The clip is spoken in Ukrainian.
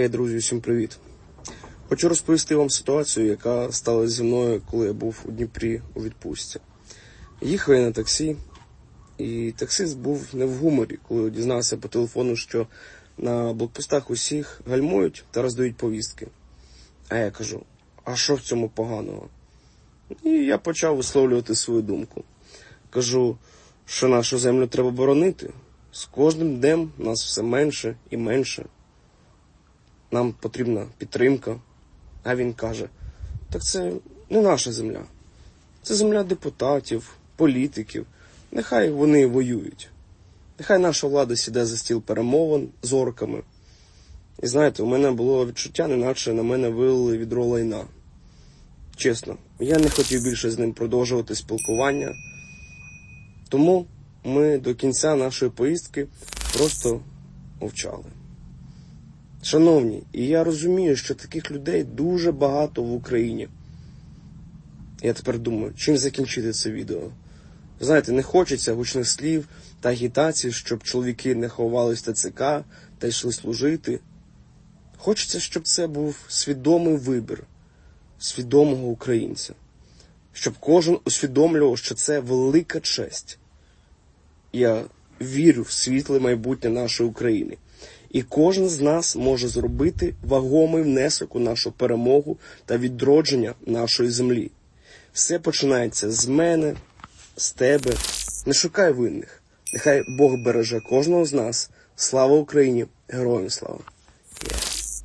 Хей, друзі, всім привіт! Хочу розповісти вам ситуацію, яка сталася зі мною, коли я був у Дніпрі у відпустці. Їхав я на таксі, і таксист був не в гуморі, коли дізнався по телефону, що на блокпостах усіх гальмують та роздають повістки. А я кажу: а що в цьому поганого? І я почав висловлювати свою думку. Кажу, що нашу землю треба боронити. З кожним днем нас все менше і менше. Нам потрібна підтримка. А він каже: так це не наша земля. Це земля депутатів, політиків. Нехай вони воюють. Нехай наша влада сіде за стіл перемовин з орками. І знаєте, у мене було відчуття, неначе на мене вилили відро лайна. Чесно, я не хотів більше з ним продовжувати спілкування. Тому ми до кінця нашої поїздки просто мовчали. Шановні, і я розумію, що таких людей дуже багато в Україні. Я тепер думаю, чим закінчити це відео. Знаєте, не хочеться гучних слів та агітацій, щоб чоловіки не ховались в ТЦК та йшли служити. Хочеться, щоб це був свідомий вибір свідомого українця, щоб кожен усвідомлював, що це велика честь. Я вірю в світле майбутнє нашої України. І кожен з нас може зробити вагомий внесок у нашу перемогу та відродження нашої землі. Все починається з мене, з тебе. Не шукай винних. Нехай Бог береже кожного з нас. Слава Україні! Героям слава!